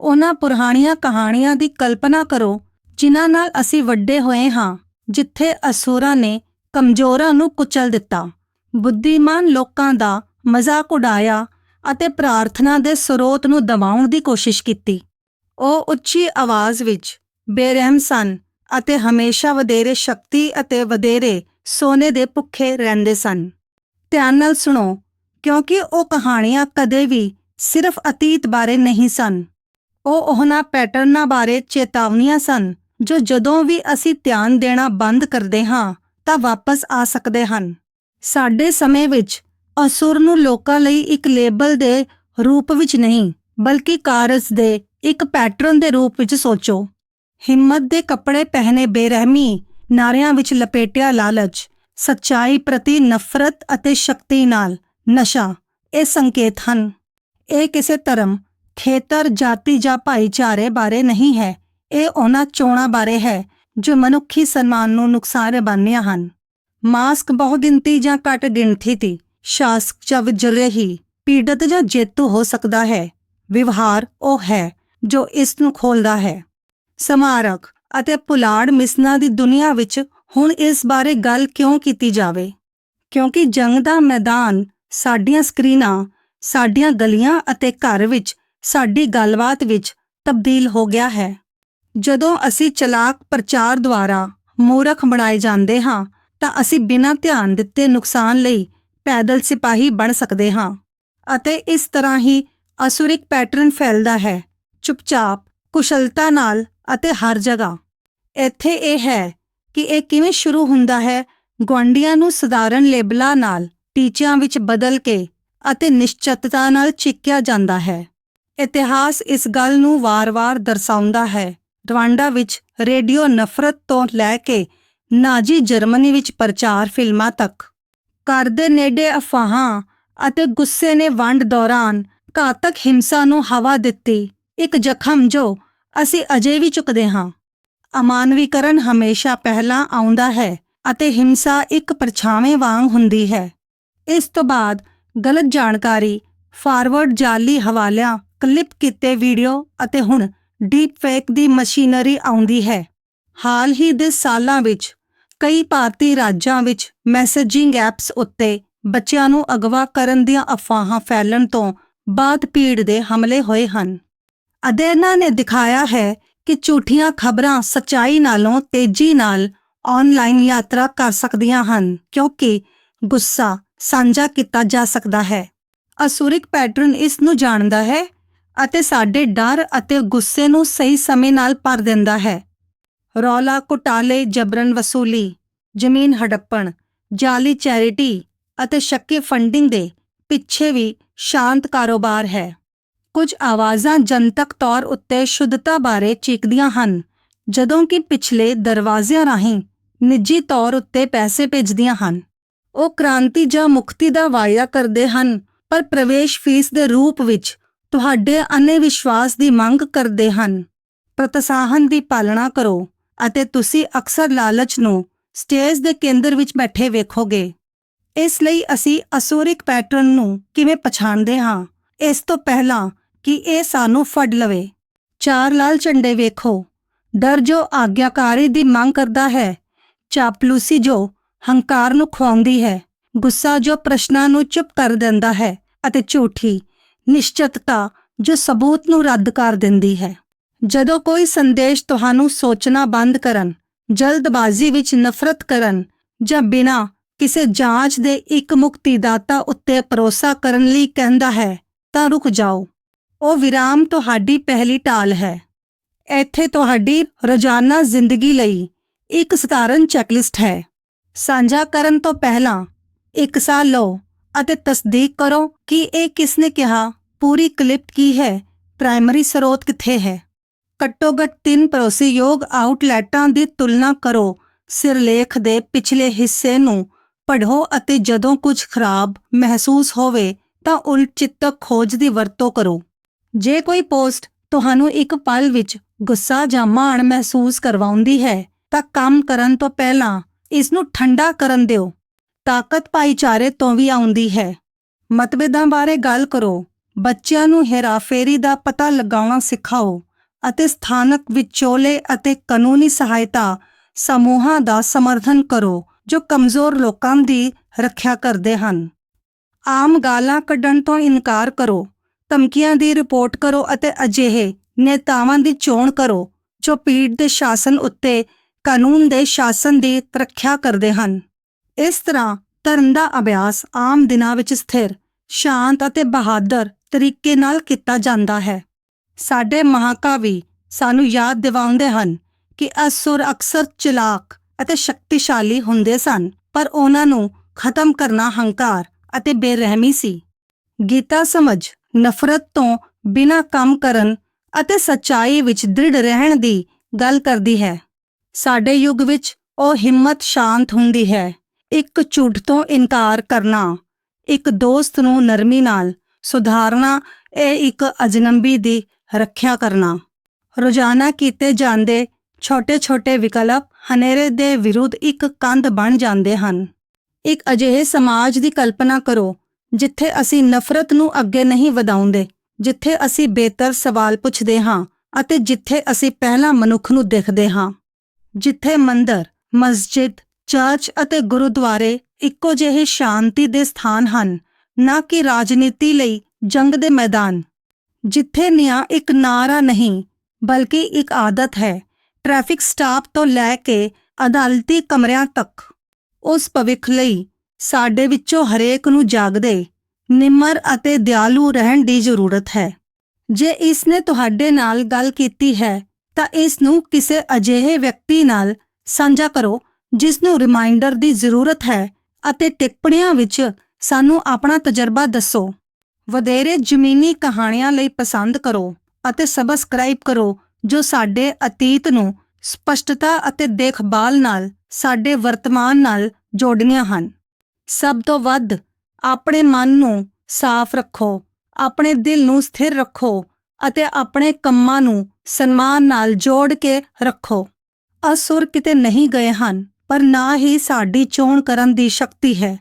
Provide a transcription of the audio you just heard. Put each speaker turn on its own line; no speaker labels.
ਉਹਨਾਂ ਪੁਰਾਣੀਆਂ ਕਹਾਣੀਆਂ ਦੀ ਕਲਪਨਾ ਕਰੋ, ਜਿਨ੍ਹਾਂ ਨਾਲ ਅਸੀਂ ਵੱਡੇ ਹੋਏ ਹਾਂ, ਜਿੱਥੇ ਅਸੂਰਾਂ ਨੇ ਕਮਜ਼ੋਰਾਂ ਨੂੰ ਕੁਚਲ ਦਿੱਤਾ। ਬੁੱਧੀਮਾਨ ਲੋਕਾਂ ਦਾ ਮਜ਼ਾਕ ਉਡਾਇਆ ਅਤੇ ਪ੍ਰਾਰਥਨਾ ਦੇ ਸਰੋਤ ਨੂੰ ਦਬਾਉਣ ਦੀ ਕੋਸ਼ਿਸ਼ ਕੀਤੀ। ਉਹ ਉੱਚੀ ਆਵਾਜ਼ ਵਿੱਚ ਬੇਰਹਿਮ ਸਨ ਅਤੇ ਹਮੇਸ਼ਾ ਵਧੇਰੇ ਸ਼ਕਤੀ ਅਤੇ ਵਧੇਰੇ ਸੋਨੇ ਦੇ ਭੁੱਖੇ ਰਹਿੰਦੇ ਸਨ। ਧਿਆਨ ਨਾਲ ਸੁਣੋ, ਕਿਉਂਕਿ ਉਹ ਕਹਾਣੀਆਂ ਕਦੇ ਵੀ ਸਿਰਫ ਅਤੀਤ ਬਾਰੇ ਨਹੀਂ ਸਨ। ਉਹ ਉਹਨਾਂ ਪੈਟਰਨਾਂ ਬਾਰੇ ਚੇਤਾਵਨੀਆਂ ਸਨ, ਜੋ ਜਦੋਂ ਵੀ ਅਸੀਂ ਧਿਆਨ ਦੇਣਾ ਬੰਦ ਕਰਦੇ ਹਾਂ, ਤਾਂ ਵਾਪਸ ਆ ਸਕਦੇ ਹਨ। ਸਾਡੇ ਸਮੇਂ ਵਿੱਚ, ਅਸੁਰ ਨੂੰ ਲੋਕਾਂ ਲਈ ਇੱਕ ਲੇਬਲ ਦੇ ਰੂਪ ਵਿੱਚ ਨਹੀਂ, ਬਲਕਿ ਕਾਰਜ ਦੇ ਇੱਕ ਪੈਟਰਨ ਦੇ ਰੂਪ ਵਿੱਚ ਸੋਚੋ। ਹਿੰਮਤ ਦੇ ਕੱਪੜੇ ਪਹਿਨੇ ਬੇਰਹਿਮੀ, ਨਾਰਿਆਂ ਵਿੱਚ ਲਪੇਟਿਆ ਲਾਲਚ, ਸੱਚਾਈ ਪ੍ਰਤੀ ਨਫ਼ਰਤ ਅਤੇ ਸ਼ਕਤੀ ਨਾਲ ਨਸ਼ਾ, ਇਹ ਸੰਕੇਤ ਹਨ। ਇਹ ਕਿਸੇ ਧਰਮ ਖੇਤਰ, ਜਾਤੀ ਜਾਂ ਭਾਈਚਾਰੇ ਬਾਰੇ ਨਹੀਂ ਹੈ। ਇਹ ਉਹਨਾਂ ਚੋਣਾਂ ਬਾਰੇ ਹੈ, ਜੋ ਮਨੁੱਖੀ ਸਨਮਾਨ ਨੂੰ ਨੁਕਸਾਨ ਬੰਨ੍ਹੀਆਂ ਹਨ। ਮਾਸਕ ਬਹੁਗਿਣਤੀ ਜਾਂ ਘੱਟ ਗਿਣਤੀ ਦੀ, ਸ਼ਾਸਕ ਜਾਂ ਵਿਜਰਹੀ, ਪੀੜਤ ਜਾਂ ਜੇਤੂ ਹੋ ਸਕਦਾ ਹੈ। ਵਿਵਹਾਰ ਉਹ ਹੈ, ਜੋ ਇਸ ਨੂੰ ਖੋਲਦਾ ਹੈ। ਸਮਾਰਕ ਅਤੇ ਪੁਲਾੜ ਮਿਸਨਾ ਦੀ ਦੁਨੀਆ ਵਿੱਚ ਹੁਣ ਇਸ ਬਾਰੇ ਗੱਲ ਕਿਉਂ ਕੀਤੀ ਜਾਵੇ? ਕਿਉਂਕਿ ਜੰਗ ਦਾ ਮੈਦਾਨ ਸਾਡੀਆਂ ਸਕਰੀਨਾਂ, ਸਾਡੀਆਂ ਗਲੀਆਂ ਅਤੇ ਘਰ ਵਿੱਚ ਸਾਡੀ ਗੱਲਬਾਤ ਵਿੱਚ ਤਬਦੀਲ ਹੋ ਗਿਆ ਹੈ। ਜਦੋਂ ਅਸੀਂ ਚਲਾਕ ਪ੍ਰਚਾਰ ਦੁਆਰਾ ਮੂਰਖ ਬਣਾਏ ਜਾਂਦੇ ਹਾਂ, ਤਾਂ ਅਸੀਂ ਬਿਨਾਂ ਧਿਆਨ ਦਿੱਤੇ ਨੁਕਸਾਨ ਲਈ ਪੈਦਲ ਸਿਪਾਹੀ ਬਣ ਸਕਦੇ ਹਾਂ ਅਤੇ ਇਸ ਤਰ੍ਹਾਂ ਹੀ ਅਸੁਰਿਕ ਪੈਟਰਨ ਫੈਲਦਾ ਹੈ, ਚੁੱਪਚਾਪ, ਕੁਸ਼ਲਤਾ ਨਾਲ ਅਤੇ ਹਰ ਜਗ੍ਹਾ। ਇੱਥੇ ਇਹ ਹੈ ਕਿ ਇਹ ਕਿਵੇਂ ਸ਼ੁਰੂ ਹੁੰਦਾ ਹੈ, ਗੁਆਂਢੀਆਂ ਨੂੰ ਸਧਾਰਨ ਲੇਬਲਾਂ ਨਾਲ ਟੀਚਿਆਂ ਵਿੱਚ ਬਦਲ ਕੇ ਅਤੇ ਨਿਸ਼ਚਿਤਤਾ ਨਾਲ ਚਿੱਕਿਆ ਜਾਂਦਾ ਹੈ। ਇਤਿਹਾਸ ਇਸ ਗੱਲ ਨੂੰ ਵਾਰ-ਵਾਰ ਦਰਸਾਉਂਦਾ ਹੈ। ਰਵਾਂਡਾ ਵਿੱਚ ਰੇਡੀਓ ਨਫ਼ਰਤ ਤੋਂ ਲੈ ਕੇ ਨਾਜੀ ਜਰਮਨੀ ਵਿੱਚ ਪ੍ਰਚਾਰ ਫਿਲਮਾਂ ਤੱਕ। ਘਰ ਦੇ ਨੇੜੇ ਅਫਵਾਹਾਂ ਅਤੇ ਗੁੱਸੇ ਨੇ ਵੰਡ ਦੌਰਾਨ ਘਾਤਕ ਹਿੰਸਾ ਨੂੰ ਹਵਾ ਦਿੱਤੀ। ਇੱਕ ਜ਼ਖਮ ਜੋ ਅਸੀਂ ਅਜੇ ਵੀ ਚੁੱਕਦੇ ਹਾਂ। ਅਮਾਨਵੀਕਰਨ ਹਮੇਸ਼ਾ ਪਹਿਲਾਂ ਆਉਂਦਾ ਹੈ ਅਤੇ ਹਿੰਸਾ ਇੱਕ ਪਰਛਾਵੇਂ ਵਾਂਗ ਹੁੰਦੀ ਹੈ। ਇਸ ਤੋਂ ਬਾਅਦ ਗਲਤ ਜਾਣਕਾਰੀ ਫਾਰਵਰਡ ਜਾਲੀ ਹਵਾਲਿਆਂ ਕਲਿੱਪ ਕੀਤੇ ਵੀਡੀਓ ਅਤੇ ਹੁਣ ਡੀਪ ਫੇਕ ਦੀ ਮਸ਼ੀਨਰੀ ਆਉਂਦੀ ਹੈ। ਹਾਲ ਹੀ ਦੇ ਸਾਲਾਂ ਵਿੱਚ, ਕਈ ਭਾਰਤੀ ਰਾਜਾਂ ਵਿੱਚ ਮੈਸੇਜਿੰਗ ਐਪਸ ਉੱਤੇ ਬੱਚਿਆਂ ਨੂੰ ਅਗਵਾ ਕਰਨ ਦੀਆਂ ਅਫਵਾਹਾਂ ਫੈਲਣ ਤੋਂ ਬਾਅਦ ਭੀੜ ਦੇ ਹਮਲੇ ਹੋਏ ਹਨ। ਅਧਿਐਨਾਂ ਨੇ ਦਿਖਾਇਆ ਹੈ ਕਿ ਝੂਠੀਆਂ ਖਬਰਾਂ ਸੱਚਾਈ ਨਾਲੋਂ ਤੇਜ਼ੀ ਨਾਲ ਆਨਲਾਈਨ ਯਾਤਰਾ ਕਰ ਸਕਦੀਆਂ ਹਨ, ਕਿਉਂਕਿ ਗੁੱਸਾ ਸਾਂਝਾ ਕੀਤਾ ਜਾ ਸਕਦਾ ਹੈ। ਅਸੁਰਿਕ ਪੈਟਰਨ ਇਸ ਨੂੰ ਜਾਣਦਾ ਹੈ ਅਤੇ ਸਾਡੇ ਡਰ ਅਤੇ ਗੁੱਸੇ ਨੂੰ ਸਹੀ ਸਮੇਂ ਨਾਲ ਭਰ ਦਿੰਦਾ ਹੈ। ਰੌਲਾ, ਘੁਟਾਲੇ, ਜਬਰਨ ਵਸੂਲੀ, ਜ਼ਮੀਨ ਹੜੱਪਣ, ਜਾਲੀ ਚੈਰਿਟੀ ਅਤੇ ਸ਼ੱਕੀ ਫੰਡਿੰਗ ਦੇ ਪਿੱਛੇ ਵੀ ਸ਼ਾਂਤ ਕਾਰੋਬਾਰ ਹੈ। ਕੁਝ ਆਵਾਜ਼ਾਂ ਜਨਤਕ ਤੌਰ ਉੱਤੇ ਸ਼ੁੱਧਤਾ ਬਾਰੇ ਚੀਕਦੀਆਂ ਹਨ, ਜਦੋਂ ਕਿ ਪਿਛਲੇ ਦਰਵਾਜ਼ਿਆਂ ਰਾਹੀਂ ਨਿੱਜੀ ਤੌਰ ਉੱਤੇ ਪੈਸੇ ਭੇਜਦੀਆਂ ਹਨ। ਉਹ ਕ੍ਰਾਂਤੀ ਜਾਂ ਮੁਕਤੀ ਦਾ ਵਾਅਦਾ ਕਰਦੇ ਹਨ, ਪਰ ਪ੍ਰਵੇਸ਼ ਫੀਸ ਦੇ ਰੂਪ ਵਿੱਚ ਤੁਹਾਡੇ ਅੰਨੇ ਵਿਸ਼ਵਾਸ ਦੀ ਮੰਗ ਕਰਦੇ ਹਨ। ਪ੍ਰਤਸਾਹਨ ਦੀ ਪਾਲਣਾ ਕਰੋ ਅਤੇ ਤੁਸੀਂ ਅਕਸਰ ਲਾਲਚ ਨੂੰ ਸਟੇਜ ਦੇ ਕੇਂਦਰ ਵਿੱਚ ਬੈਠੇ ਵੇਖੋਗੇ। ਇਸ ਲਈ ਅਸੀਂ ਅਸੂਰਿਕ ਪੈਟਰਨ ਨੂੰ ਕਿਵੇਂ ਪਛਾਣਦੇ ਹਾਂ? ਇਸ ਤੋਂ ਪਹਿਲਾਂ ਕਿ ਇਹ ਸਾਨੂੰ ਫੜ ਲਵੇ। ਚਾਰ ਲਾਲ ਝੰਡੇ ਵੇਖੋ। ਡਰ ਜੋ ਆਗਿਆਕਾਰੀ ਦੀ ਮੰਗ ਕਰਦਾ ਹੈ, ਚਾਪਲੂਸੀ ਜੋ ਹੰਕਾਰ ਨੂੰ ਖਵਾਉਂਦੀ ਹੈ, ਗੁੱਸਾ ਜੋ ਪ੍ਰਸ਼ਨਾਂ ਨੂੰ ਚੁੱਪ ਕਰ ਦਿੰਦਾ ਹੈ ਅਤੇ ਝੂਠੀ ਨਿਸ਼ਚਿਤਤਾ ਜੋ ਸਬੂਤ ਨੂੰ ਰੱਦ ਕਰ ਦਿੰਦੀ ਹੈ। ਜਦੋਂ ਕੋਈ ਸੰਦੇਸ਼ ਤੁਹਾਨੂੰ ਸੋਚਣਾ ਬੰਦ ਕਰਨ, ਜਲਦਬਾਜ਼ੀ ਵਿੱਚ ਨਫ਼ਰਤ ਕਰਨ ਜਾਂ ਬਿਨਾਂ ਕਿਸੇ ਜਾਂਚ ਦੇ ਇੱਕ ਮੁਕਤੀਦਾਤਾ ਉੱਤੇ ਭਰੋਸਾ ਕਰਨ ਲਈ ਕਹਿੰਦਾ ਹੈ, ਤਾਂ ਰੁਕ ਜਾਓ। ਉਹ ਵਿਰਾਮ ਤੁਹਾਡੀ ਪਹਿਲੀ ਢਾਲ ਹੈ। ਇੱਥੇ ਤੁਹਾਡੀ ਰੋਜ਼ਾਨਾ ਜ਼ਿੰਦਗੀ ਲਈ ਇੱਕ ਸਧਾਰਨ ਚੈਕਲਿਸਟ ਹੈ। ਸਾਂਝਾ ਕਰਨ ਤੋਂ ਪਹਿਲਾਂ ਇੱਕ ਸਾਲ ਲਓ। ਅਤੇ ਤਸਦੀਕ ਕਰੋ ਕਿ ਇਹ ਕਿਸਨੇ ਕਿਹਾ, ਪੂਰੀ ਕਲਿਪ ਕੀ ਹੈ, ਪ੍ਰਾਇਮਰੀ ਸਰੋਤ ਕਿੱਥੇ ਹੈ। ਘੱਟੋ-ਘੱਟ ਤਿੰਨ ਭਰੋਸੇਯੋਗ ਆਊਟਲੈਟਾਂ ਦੀ ਤੁਲਨਾ ਕਰੋ, ਸਿਰਲੇਖ ਦੇ ਪਿਛਲੇ ਹਿੱਸੇ ਨੂੰ, ਪੜ੍ਹੋ ਅਤੇ ਜਦੋਂ ਕੁਝ ਖਰਾਬ ਮਹਿਸੂਸ ਹੋਵੇ, ਤਾਂ ਉਲਟ ਖੋਜ ਦੀ ਵਰਤੋਂ ਕਰੋ। ਜੇ ਕੋਈ ਪੋਸਟ ਤੁਹਾਨੂੰ ਇੱਕ ਪਲ ਵਿੱਚ ਗੁੱਸਾ ਜਾਂ ਮਾਣ ਮਹਿਸੂਸ ਕਰਵਾਉਂਦੀ ਹੈ, ਤਾਂ ਕੰਮ ਕਰਨ ਤੋਂ ਪਹਿਲਾਂ ਇਸ ਨੂੰ ਠੰਡਾ ਕਰਨ ਦਿਓ। ਤਾਕਤ ਭਾਈਚਾਰੇ ਤੋਂ ਵੀ ਆਉਂਦੀ ਹੈ। ਮਤਭੇਦਾਂ ਬਾਰੇ ਗੱਲ ਕਰੋ। ਬੱਚਿਆਂ ਨੂੰ ਹੇਰਾਫੇਰੀ ਦਾ ਪਤਾ ਲਗਾਉਣਾ ਸਿਖਾਓ ਅਤੇ ਸਥਾਨਕ ਵਿਚੋਲੇ ਅਤੇ ਕਾਨੂੰਨੀ ਸਹਾਇਤਾ ਸਮੂਹਾਂ ਦਾ ਸਮਰਥਨ ਕਰੋ ਜੋ ਕਮਜ਼ੋਰ ਲੋਕਾਂ ਦੀ ਰੱਖਿਆ ਕਰਦੇ ਹਨ। ਆਮ ਗਾਲਾਂ ਕੱਢਣ ਤੋਂ ਇਨਕਾਰ ਕਰੋ। ਧਮਕੀਆਂ ਦੀ ਰਿਪੋਰਟ ਕਰੋ ਅਤੇ ਅਜਿਹੇ ਨੇਤਾਵਾਂ ਦੀ ਚੋਣ ਕਰੋ ਜੋ ਪੀੜ ਦੇ ਸ਼ਾਸਨ ਉੱਤੇ ਕਾਨੂੰਨ ਦੇ ਸ਼ਾਸਨ ਦੀ ਰੱਖਿਆ ਕਰਦੇ ਹਨ। ਇਸ ਤਰ੍ਹਾਂ ਧਰਮ ਦਾ ਅਭਿਆਸ ਆਮ ਦਿਨਾਂ ਵਿੱਚ ਸਥਿਰ, ਸ਼ਾਂਤ ਅਤੇ ਬਹਾਦਰ ਤਰੀਕੇ ਨਾਲ ਕੀਤਾ ਜਾਂਦਾ ਹੈ। ਸਾਡੇ ਮਹਾਕਾਵੀ ਸਾਨੂੰ ਯਾਦ ਦਿਵਾਉਂਦੇ ਹਨ ਕਿ ਅਸੁਰ ਅਕਸਰ ਚਲਾਕ ਅਤੇ ਸ਼ਕਤੀਸ਼ਾਲੀ ਹੁੰਦੇ ਸਨ, ਪਰ ਉਹਨਾਂ ਨੂੰ ਖਤਮ ਕਰਨਾ ਹੰਕਾਰ ਅਤੇ ਬੇਰਹਿਮੀ ਸੀ। ਗੀਤਾ ਸਮਝ ਨਫ਼ਰਤ ਤੋਂ ਬਿਨਾਂ ਕੰਮ ਕਰਨ ਅਤੇ ਸੱਚਾਈ ਵਿੱਚ ਦ੍ਰਿੜ ਰਹਿਣ ਦੀ ਗੱਲ ਕਰਦੀ ਹੈ। ਸਾਡੇ ਯੁੱਗ ਵਿੱਚ ਉਹ ਹਿੰਮਤ ਸ਼ਾਂਤ ਹੁੰਦੀ ਹੈ। ਇੱਕ ਝੂਠ ਤੋਂ ਇਨਕਾਰ ਕਰਨਾ, ਇੱਕ ਦੋਸਤ ਨੂੰ ਨਰਮੀ ਨਾਲ ਸੁਧਾਰਨਾ, ਇਹ ਇੱਕ ਅਜਨਬੀ ਦੀ ਰੱਖਿਆ ਕਰਨਾ। ਰੋਜ਼ਾਨਾ ਕੀਤੇ ਜਾਂਦੇ ਛੋਟੇ-ਛੋਟੇ ਵਿਕਲਪ ਹਨੇਰੇ ਦੇ ਵਿਰੁੱਧ ਇੱਕ ਕੰਧ ਬਣ ਜਾਂਦੇ ਹਨ। ਇੱਕ ਅਜਿਹੇ ਸਮਾਜ ਦੀ ਕਲਪਨਾ ਕਰੋ, ਜਿੱਥੇ ਅਸੀਂ ਨਫ਼ਰਤ ਨੂੰ ਅੱਗੇ ਨਹੀਂ ਵਧਾਉਂਦੇ, ਜਿੱਥੇ ਅਸੀਂ ਬਿਹਤਰ ਸਵਾਲ ਪੁੱਛਦੇ ਹਾਂ ਅਤੇ ਜਿੱਥੇ ਅਸੀਂ ਪਹਿਲਾਂ ਮਨੁੱਖ ਨੂੰ ਦੇਖਦੇ ਹਾਂ। ਜਿੱਥੇ ਮੰਦਰ, ਮਸਜਿਦ ਚਰਚ ਅਤੇ ਗੁਰਦੁਆਰੇ ਇੱਕੋ ਜਿਹੇ ਸ਼ਾਂਤੀ ਦੇ ਸਥਾਨ ਹਨ, ਨਾ ਕਿ ਰਾਜਨੀਤੀ ਲਈ ਜੰਗ ਦੇ ਮੈਦਾਨ। ਜਿੱਥੇ ਨਿਆਂ ਇੱਕ ਨਾਰਾ ਨਹੀਂ, ਬਲਕਿ ਇੱਕ ਆਦਤ ਹੈ, ਟ੍ਰੈਫਿਕ ਸਟਾਪ ਤੋਂ ਲੈ ਕੇ ਅਦਾਲਤੀ ਕਮਰਿਆਂ ਤੱਕ। ਉਸ ਭਵਿੱਖ ਲਈ ਸਾਡੇ ਵਿੱਚੋਂ ਹਰੇਕ ਨੂੰ ਜਾਗਦੇ, ਨਿਮਰ ਅਤੇ ਦਿਆਲੂ ਰਹਿਣ ਦੀ ਜ਼ਰੂਰਤ ਹੈ। ਜੇ ਇਸ ਨੇ ਤੁਹਾਡੇ ਨਾਲ ਗੱਲ ਕੀਤੀ ਹੈ, ਤਾਂ ਇਸ ਨੂੰ ਕਿਸੇ ਅਜਿਹੇ ਵਿਅਕਤੀ ਨਾਲ ਸਾਂਝਾ ਕਰੋ ਜਿਸ ਨੂੰ ਰਿਮਾਈਂਡਰ ਦੀ ਜ਼ਰੂਰਤ ਹੈ ਅਤੇ ਟਿੱਪਣੀਆਂ ਵਿੱਚ ਸਾਨੂੰ ਆਪਣਾ ਤਜਰਬਾ ਦੱਸੋ। ਵਧੇਰੇ ਜ਼ਮੀਨੀ ਕਹਾਣੀਆਂ ਲਈ ਪਸੰਦ ਕਰੋ ਅਤੇ ਸਬਸਕ੍ਰਾਈਬ ਕਰੋ, ਜੋ ਸਾਡੇ ਅਤੀਤ ਨੂੰ ਸਪਸ਼ਟਤਾ ਅਤੇ ਦੇਖਭਾਲ ਨਾਲ ਸਾਡੇ ਵਰਤਮਾਨ ਨਾਲ ਜੋੜੀਆਂ ਹਨ। ਸਭ ਤੋਂ ਵੱਧ ਆਪਣੇ ਮਨ ਨੂੰ ਸਾਫ਼ ਰੱਖੋ, ਆਪਣੇ ਦਿਲ ਨੂੰ ਸਥਿਰ ਰੱਖੋ ਅਤੇ ਆਪਣੇ ਕੰਮਾਂ ਨੂੰ ਸਨਮਾਨ ਨਾਲ ਜੋੜ ਕੇ ਰੱਖੋ। ਅਸੁਰ ਕਿਤੇ ਨਹੀਂ ਗਏ ਹਨ। ਪਰ ਨਾ ਹੀ ਸਾਡੀ ਚੋਣ ਕਰਨ ਦੀ ਸ਼ਕਤੀ ਹੈ।